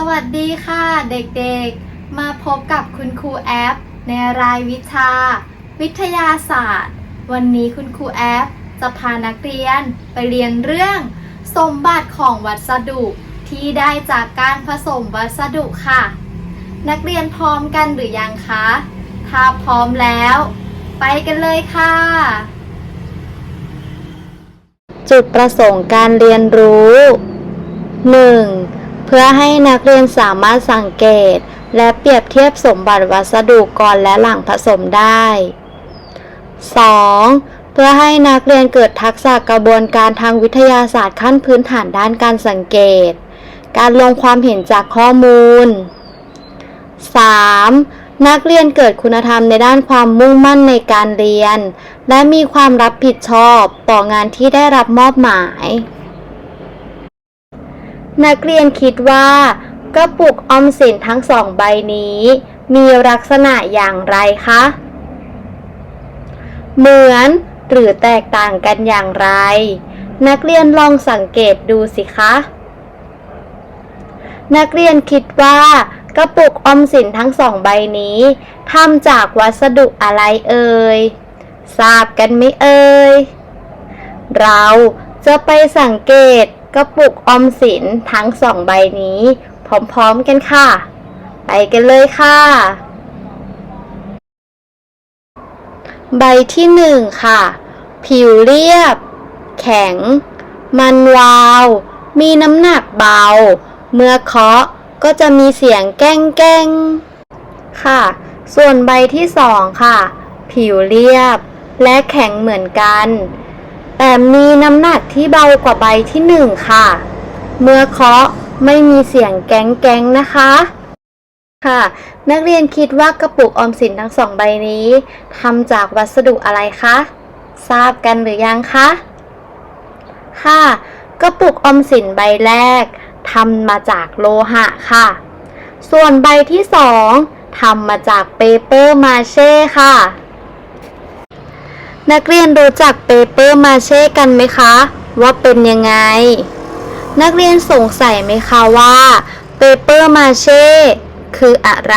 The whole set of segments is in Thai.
สวัสดีค่ะเด็กๆ มาพบกับคุณครูแอป ในรายวิชา วิทยาศาสตร์ วันนี้คุณครูแอป จะพานักเรียนไปเรียนเรื่อง สมบัติของวัสดุที่ได้จากการผสมวัสดุค่ะ นักเรียนพร้อมกันหรือยังคะ ถ้าพร้อมแล้ว ไปกันเลยค่ะ จุดประสงค์การเรียนรู้ 1. เพื่อให้นักเรียนสามารถสังเกต และเปรียบเทียบสมบัติวัสดุก่อนและหลังผสมได้ 2. เพื่อให้นักเรียนเกิดทักษะกระบวนการทางวิทยาศาสตร์ขั้นพื้นฐานด้านการสังเกต การลงความเห็นจากข้อมูล 3. นักเรียนเกิดคุณธรรมในด้านความมุ่งมั่นในการเรียน และมีความรับผิดชอบต่องานที่ได้รับมอบหมาย นักเรียนคิดว่ากระปุกออมสินทั้งสองใบนี้ มีลักษณะอย่างไรคะ เหมือนหรือแตกต่างกันอย่างไร นักเรียนลองสังเกตดูสิคะ นักเรียนคิดว่ากระปุกออมสินทั้งสองใบนี้ทำจากวัสดุอะไรเอ่ย ทราบกันไหมเอ่ย เราจะไปสังเกต กระปุกออมสินทั้งสองใบนี้ พร้อมๆกันค่ะ ไปกันเลยค่ะ ใบที่หนึ่งค่ะ ผิวเรียบ แข็ง มันวาว มีน้ำหนักเบา เมื่อเคาะก็จะมีเสียงแก้งแก้งค่ะ ส่วนใบที่สองค่ะ ผิวเรียบ และแข็งเหมือนกัน แต่มีน้ำหนักที่เบากว่าใบที่หนึ่งค่ะ เมื่อเคาะไม่มีเสียงแก้งแก้งๆนะคะค่ะ นักเรียนคิดว่ากระปุกออมสินทั้งสองใบนี้ทำจากวัสดุอะไรคะทราบกันหรือยังคะค่ะกระปุกออมสินใบแรกทำมาจากโลหะค่ะ ส่วนใบที่สองทำมาจากเปเปอร์มาเช่ค่ะ นักเรียนรู้จักเปเปอร์มาเช่กันไหมคะ ว่าเป็นยังไง นักเรียนสงสัยไหมคะว่าเปเปอร์มาเช่คืออะไร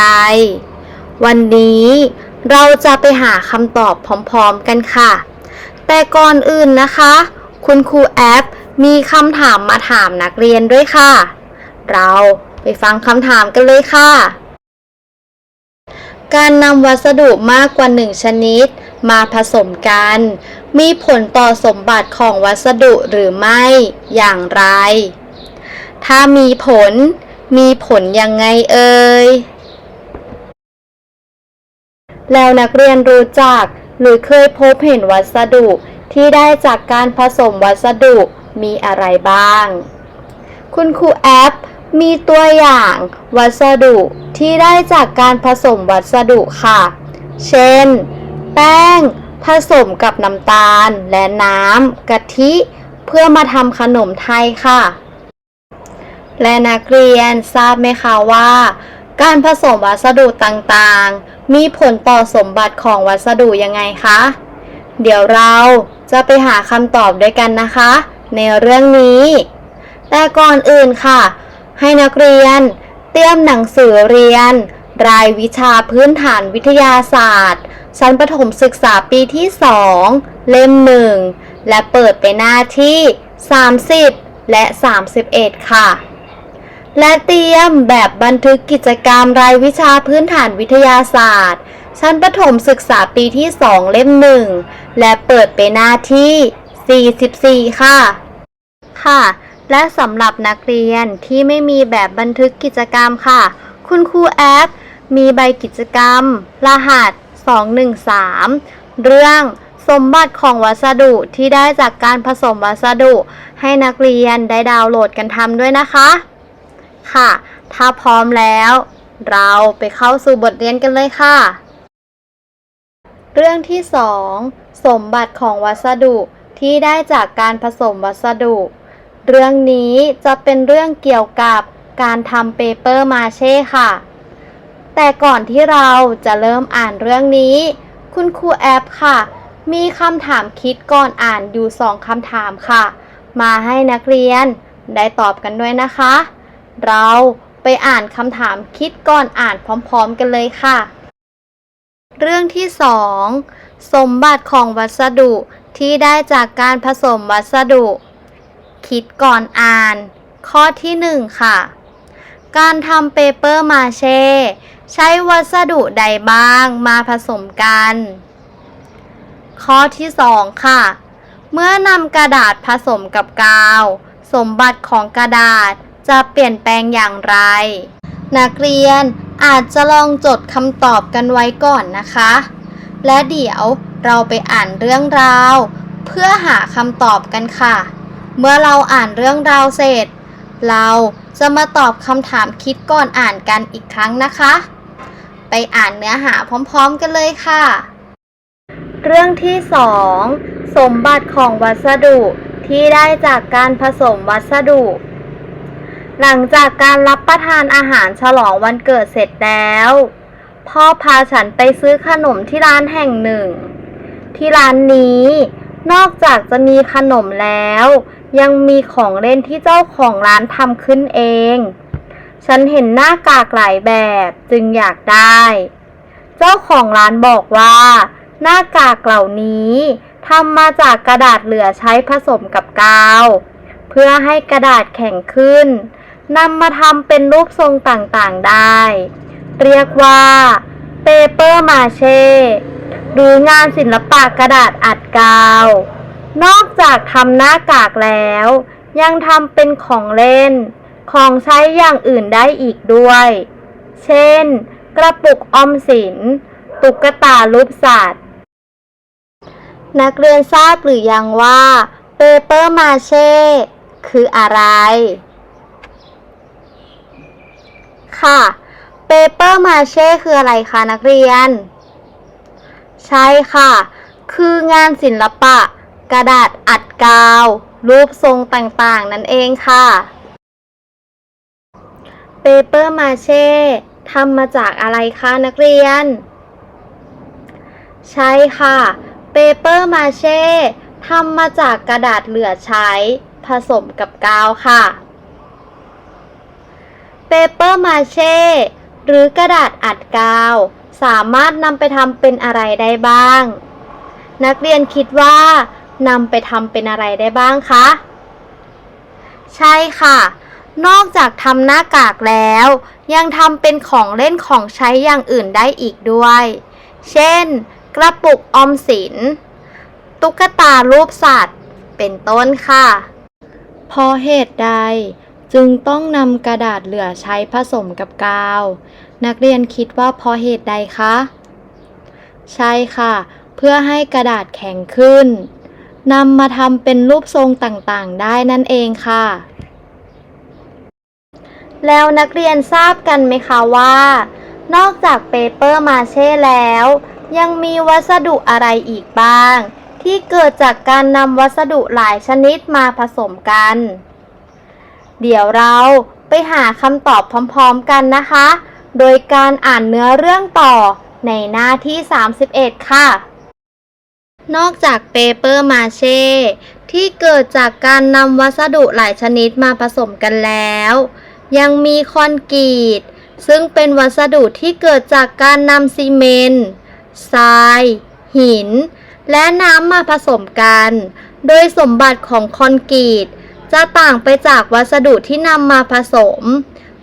วันนี้เราจะไปหาคำตอบพร้อมๆกันค่ะ แต่ก่อนอื่นนะคะ คุณครูแอปมีคำถามมาถามนักเรียนด้วยค่ะ เราไปฟังคำถามกันเลยค่ะ การนำวัสดุมากกว่าหนึ่งชนิด มาผสมกัน มีผลต่อสมบัติของวัสดุหรือไม่อย่างไร ถ้ามีผล มีผลยังไงเอ่ย แล้วนักเรียนรู้จัก หรือเคยพบเห็นวัสดุที่ได้จากการผสมวัสดุมีอะไรบ้าง คุณครูแอปมีตัวอย่างวัสดุที่ได้จากการผสมวัสดุค่ะ เช่น แป้ง ผสมกับน้ำตาลและน้ำกะทิ เพื่อมาทำขนมไทยค่ะ และนักเรียนทราบไหมคะว่า การผสมวัสดุต่างๆ มีผลต่อสมบัติของวัสดุยังไงคะ เดี๋ยวเราจะไปหาคำตอบด้วยกันนะคะ ในเรื่องนี้ แต่ก่อนอื่นค่ะ ให้นักเรียนเตรียมหนังสือเรียน รายวิชาพื้นฐานวิทยาศาสตร์ ชั้นประถมศึกษาปีที่ 2 เล่ม 1 และเปิดไปหน้าที่ 30 และ 31 ค่ะ และเตรียมแบบบันทึกกิจกรรมรายวิชาพื้นฐานวิทยาศาสตร์ ชั้นประถมศึกษาปีที่ 2 เล่ม 1 และเปิดไปหน้าที่ 44 ค่ะ ค่ะและสำหรับนักเรียนที่ไม่มีแบบบันทึกกิจกรรมค่ะ คุณครูแอป มีใบกิจกรรม รหัส 213 เรื่องสมบัติของวัสดุที่ได้จากการผสมวัสดุ ให้นักเรียนได้ดาวน์โหลดกันทำด้วยนะคะ ค่ะ ถ้าพร้อมแล้ว เราไปเข้าสู่บทเรียนกันเลยค่ะ เรื่องที่ 2 สมบัติของวัสดุที่ได้จากการผสมวัสดุ เรื่องนี้จะเป็นเรื่องเกี่ยวกับการทำเปเปอร์มาเช่ค่ะ แต่ก่อนที่เราจะเริ่มอ่านเรื่องนี้ คุณครูแอปค่ะ มีคำถามคิดก่อนอ่านอยู่สองคำถามค่ะ มาให้นักเรียนได้ตอบกันด้วยนะคะ เราไปอ่านคำถามคิดก่อนอ่านพร้อมๆกันเลยค่ะ เรื่องที่2สมบัติของวัสดุที่ได้จากการผสมวัสดุ คิดก่อนอ่าน ข้อที่ 1 ค่ะ การทำเปเปอร์มาเช่ ใช้วัสดุใดบ้างมาผสมกัน ข้อที่ 2 ค่ะ เมื่อนำกระดาษผสมกับกาว สมบัติของกระดาษจะเปลี่ยนแปลงอย่างไร นักเรียนอาจจะลองจดคำตอบกันไว้ก่อนนะคะ และเดี๋ยวเราไปอ่านเรื่องราว เพื่อหาคำตอบกันค่ะ เมื่อเราอ่านเรื่องราวเสร็จ เราจะมาตอบคำถามคิดก่อนอ่านกันอีกครั้งนะคะ ไปอ่านเนื้อหาพร้อมๆกันเลยค่ะ เรื่องที่ 2 สมบัติของวัสดุที่ได้จากการผสมวัสดุ หลังจากการรับประทานอาหารฉลองวันเกิดเสร็จแล้ว พ่อพาฉันไปซื้อขนมที่ร้านแห่งหนึ่ง ที่ร้านนี้ นอกจากจะมีขนมแล้ว ยังมีของเล่นที่เจ้าของร้านทำขึ้นเอง ฉันเห็นหน้ากากหลายแบบจึงอยากได้ เจ้าของร้านบอกว่า หน้ากากเหล่านี้ทำมาจากกระดาษเหลือใช้ผสมกับกาว เพื่อให้กระดาษแข็งขึ้นนำมาทำเป็นรูปทรงต่างๆได้ เรียกว่าเปเปอร์มาเช่หรืองานศิลปะกระดาษอัดกาว นอกจากทำหน้ากากแล้ว ยังทำเป็นของเล่น ของใช้อย่างอื่นได้อีกด้วย เช่น กระปุกออมสิน ตุ๊กตารูปสัตว์ นักเรียนทราบหรือยังว่าเปเปอร์มาเช่คืออะไร ค่ะเปเปอร์มาเช่คืออะไรคะนักเรียน ใช่ค่ะ คืองานศิลปะ กระดาษอัดกาว รูปทรงต่างๆ นั่นเองค่ะ เปเปอร์มาเช่ทำมาจากอะไรคะนักเรียน ใช่ค่ะ เปเปอร์มาเช่ทำมาจากกระดาษเหลือใช้ ผสมกับกาวค่ะเปเปอร์มาเช่หรือกระดาษอัดกาว สามารถนำไปทำเป็นอะไรได้บ้าง นักเรียนคิดว่านำไปทำเป็นอะไรได้บ้างคะ ใช่ค่ะ นอกจากทำหน้ากากแล้ว ยังทำเป็นของเล่นของใช้อย่างอื่นได้อีกด้วย เช่น กระปุกออมสิน ตุ๊กตารูปสัตว์ เป็นต้นค่ะพราะเหตุใดจึงต้องนำกระดาษเหลือใช้ผสมกับกาว นักเรียนคิดว่าเพราะเหตุใดคะ ใช่ค่ะ เพื่อให้กระดาษแข็งขึ้นนำมาทำเป็นรูปทรงต่างๆ ได้นั่นเองค่ะ แล้วนักเรียนทราบกันไหมคะว่า นอกจากเปเปอร์มาเช่แล้ว ยังมีวัสดุอะไรอีกบ้าง ที่เกิดจากการนำวัสดุหลายชนิดมาผสมกัน เดี๋ยวเราไปหาคำตอบพร้อมๆกันนะคะ โดยการอ่านเนื้อเรื่องต่อในหน้าที่ 31 ค่ะ นอกจากเปเปอร์มาเช่ที่เกิดจากการนำวัสดุหลายชนิดมาผสมกันแล้ว ยังมีคอนกรีต ซึ่งเป็นวัสดุที่เกิดจากการนำซีเมนต์ทราย หิน และน้ำมาผสมกัน โดยสมบัติของคอนกรีต จะต่างไปจากวัสดุที่นำมาผสม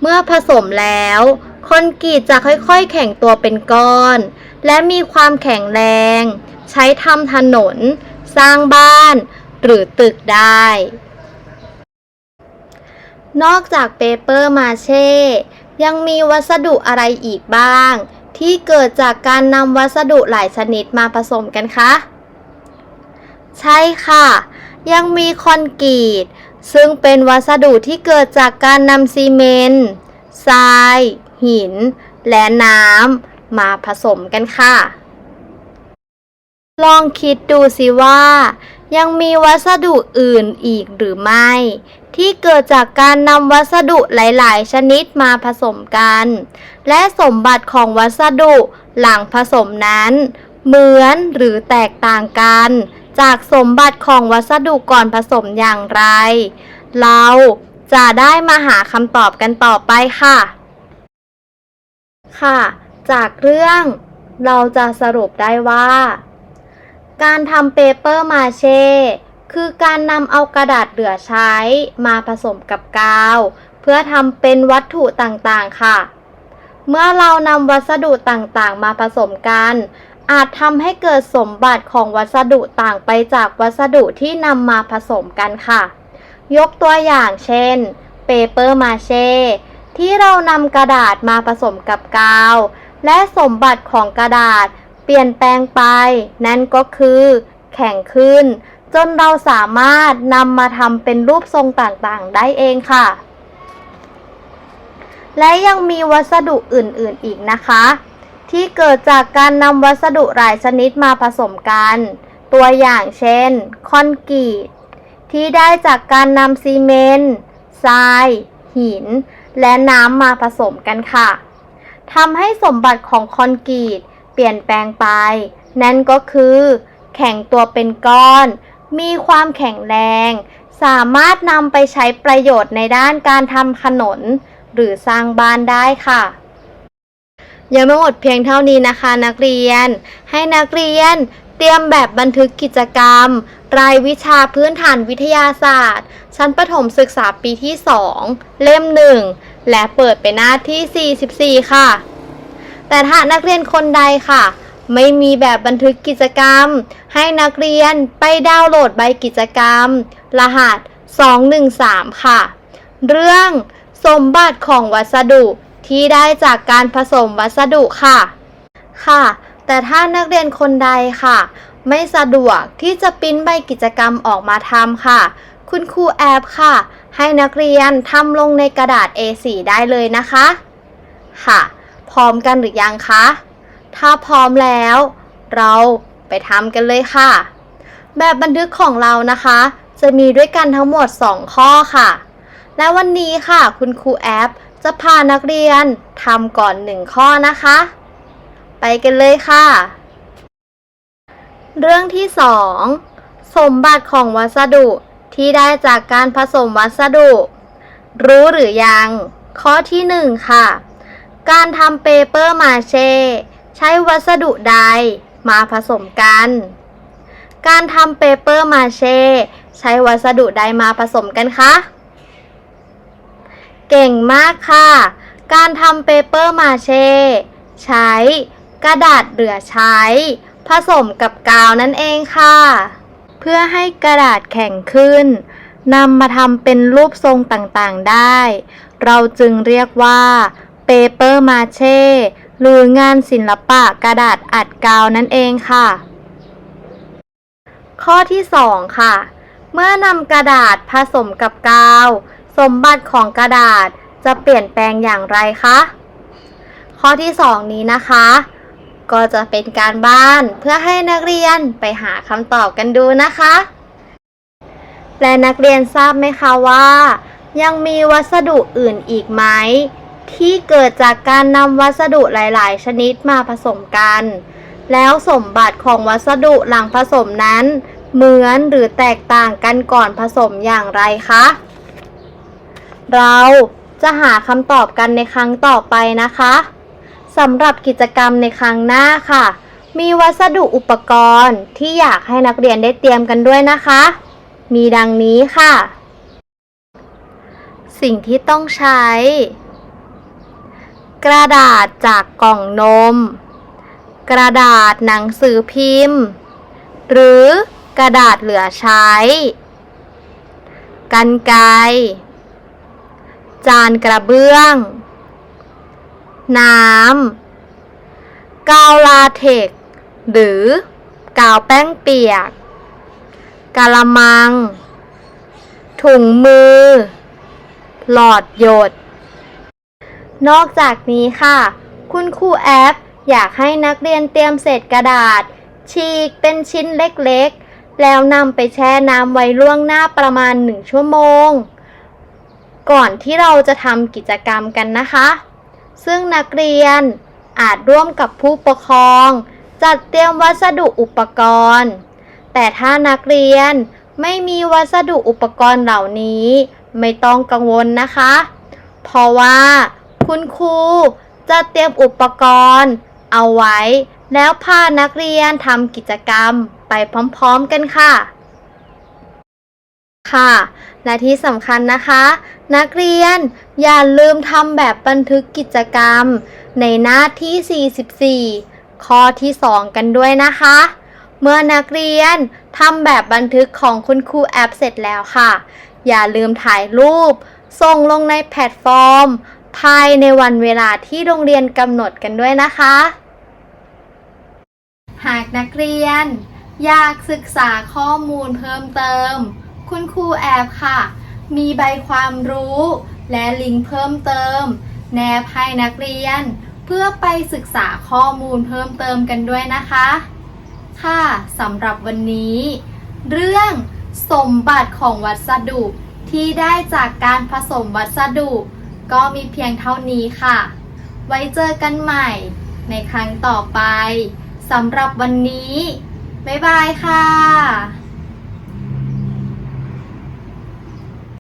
เมื่อผสมแล้ว คอนกรีตจะค่อยๆ แข็งตัวเป็นก้อน และมีความแข็งแรง ใช้ทำถนน สร้างบ้าน หรือตึกได้ นอกจากเปเปอร์มาเช่ ยังมีวัสดุอะไรอีกบ้าง ที่เกิดจากการนำวัสดุหลายชนิดมาผสมกันคะ ใช่ค่ะ ยังมีคอนกรีต ซึ่งเป็นวัสดุที่เกิดจากการนำซีเมนต์ทราย หิน และน้ำมาผสมกันค่ะ ลองคิดดูสิว่ายังมีวัสดุอื่นอีกหรือไม่ที่เกิดจากการนำวัสดุหลาย ๆ ชนิดมาผสมกัน และสมบัติของวัสดุหลังผสมนั้น เหมือนหรือแตกต่างกัน จากสมบัติของวัสดุก่อนผสมอย่างไร เราจะได้มาหาคำตอบกันต่อไปค่ะ ค่ะ จากเรื่องเราจะสรุปได้ว่า การทำเปเปอร์มาเช่ คือการนำเอากระดาษเหลือใช้มาผสมกับกาว เพื่อทำเป็นวัตถุต่างๆค่ะ เมื่อเรานำวัสดุต่างๆ มาผสมกัน อาจทำให้เกิดสมบัติของวัสดุต่างไปจากวัสดุที่นำมาผสมกันค่ะ ยกตัวอย่างเช่นเปเปอร์มาเช่ที่เรานำกระดาษมาผสมกับกาว และสมบัติของกระดาษเปลี่ยนแปลงไป นั่นก็คือ แข็งขึ้น จนเราสามารถนำมาทำเป็นรูปทรงต่างๆ ได้เองค่ะ และยังมีวัสดุอื่นๆอีกนะคะ ที่เกิดจากการนำวัสดุหลายชนิดมาผสมกัน ตัวอย่างเช่น คอนกรีตที่ได้จากการนำซีเมนต์ทราย หิน และน้ำมาผสมกันค่ะทำให้สมบัติของคอนกรีตเปลี่ยนแปลงไป นั่นก็คือแข็งตัวเป็นก้อน มีความแข็งแรง สามารถนำไปใช้ประโยชน์ในด้านการทำขนนหรือสร้างบ้านได้ค่ะ ยังไม่หมดเพียงเท่านี้นะคะนักเรียน ให้นักเรียนเตรียมแบบบันทึกกิจกรรม รายวิชาพื้นฐานวิทยาศาสตร์ ชั้นประถมศึกษาปีที่ 2 เล่ม 1 และเปิดไปหน้าที่ 44 ค่ะ แต่ถ้านักเรียนคนใดค่ะ ไม่มีแบบบันทึกกิจกรรม ให้นักเรียนไปดาวน์โหลดใบกิจกรรม รหัส 213 ค่ะ เรื่องสมบัติของวัสดุที่ได้จากการผสมวัสดุค่ะ ค่ะ แต่ถ้านักเรียนคนใดค่ะ ไม่สะดวกที่จะปิ้นใบกิจกรรมออกมาทำค่ะ คุณครูแอปค่ะ ให้นักเรียนทำลงในกระดาษ A4 ได้เลยนะคะ ค่ะ พร้อมกันหรือยังคะ ถ้าพร้อมแล้ว เราไปทำกันเลยค่ะ แบบบันทึกของเรานะคะ จะมีด้วยกันทั้งหมด 2 ข้อค่ะ และวันนี้ค่ะ คุณครูแอปจะพานักเรียนทำก่อน 1 ข้อนะคะ ไปกันเลยค่ะ เรื่องที่ 2 สมบัติของวัสดุที่ได้จากการผสมวัสดุ รู้หรือยัง ข้อที่ 1 ค่ะ การทำเปเปอร์มาเช่ ใช้วัสดุใดมาผสมกัน การทำเปเปอร์มาเช่ ใช้วัสดุใดมาผสมกันคะ เก่งมากค่ะ การทำเปเปอร์มาเช่ ใช้กระดาษเหลือใช้ ผสมกับกาวนั่นเองค่ะ เพื่อให้กระดาษแข็งขึ้นนำมาทำเป็นรูปทรงต่างๆได้ เราจึงเรียกว่าเปเปอร์มาเช่ หรืองานศิลปะกระดาษอัดกาวนั่นเองค่ะ ข้อที่ 2 ค่ะ เมื่อนำกระดาษผสมกับกาว สมบัติของกระดาษจะเปลี่ยนแปลงอย่างไรคะ ข้อที่ 2 นี้นะคะ ก็จะเป็นการบ้านเพื่อให้นักเรียนไปหาคำตอบกันดูนะคะ และนักเรียนทราบไหมคะว่า ยังมีวัสดุอื่นอีกไหม ที่เกิดจากการนำวัสดุหลาย ๆ ชนิดมาผสมกัน แล้วสมบัติของวัสดุหลังผสมนั้น เหมือนหรือแตกต่างกันก่อนผสมอย่างไรคะ เราจะหาคำตอบกันในครั้งต่อไปนะคะสำหรับกิจกรรมในครั้งหน้าค่ะ มีวัสดุอุปกรณ์ที่อยากให้นักเรียนได้เตรียมกันด้วยนะคะ มีดังนี้ค่ะ สิ่งที่ต้องใช้ กระดาษจากกล่องนม กระดาษหนังสือพิมพ์ หรือกระดาษเหลือใช้ กันไกจานกระเบื้อง น้ำ กาวลาเทกหรือกาวแป้งเปียก กะละมัง ถุงมือ หลอดหยด นอกจากนี้ค่ะ คุณครูแอปอยากให้นักเรียนเตรียมเศษกระดาษ ฉีกเป็นชิ้นเล็กๆ แล้วนำไปแช่น้ำไว้ล่วงหน้าประมาณ 1 ชั่วโมง ก่อนที่เราจะทำกิจกรรมกันนะคะ ซึ่งนักเรียนอาจร่วมกับผู้ปกครอง จัดเตรียมวัสดุอุปกรณ์ แต่ถ้านักเรียนไม่มีวัสดุอุปกรณ์เหล่านี้ ไม่ต้องกังวลนะคะ เพราะว่า คุณครูจะเตรียมอุปกรณ์ เอาไว้ แล้วพานักเรียนทำกิจกรรมไปพร้อมๆกันค่ะ ค่ะ และที่สำคัญนะคะ นักเรียนอย่าลืมทำแบบบันทึกกิจกรรม ในหน้าที่ 44 ข้อที่ 2 กันด้วยนะคะ เมื่อนักเรียนทำแบบบันทึกของคุณครูแอปเสร็จแล้วค่ะ อย่าลืมถ่ายรูปส่งลงในแพลตฟอร์ม ภายในวันเวลาที่โรงเรียนกำหนดกันด้วยนะคะ หากนักเรียน อยากศึกษาข้อมูลเพิ่มเติม คุณครูแอบค่ะ มีใบความรู้ และลิงก์เพิ่มเติม แนบให้นักเรียน เพื่อไปศึกษาข้อมูลเพิ่มเติมกันด้วยนะคะ ค่ะสำหรับวันนี้ เรื่องสมบัติของวัสดุที่ได้จากการผสมวัสดุ ก็มีเพียงเท่านี้ค่ะ ไว้เจอกันใหม่ในครั้งต่อไปสำหรับวันนี้ บ๊ายบายค่ะ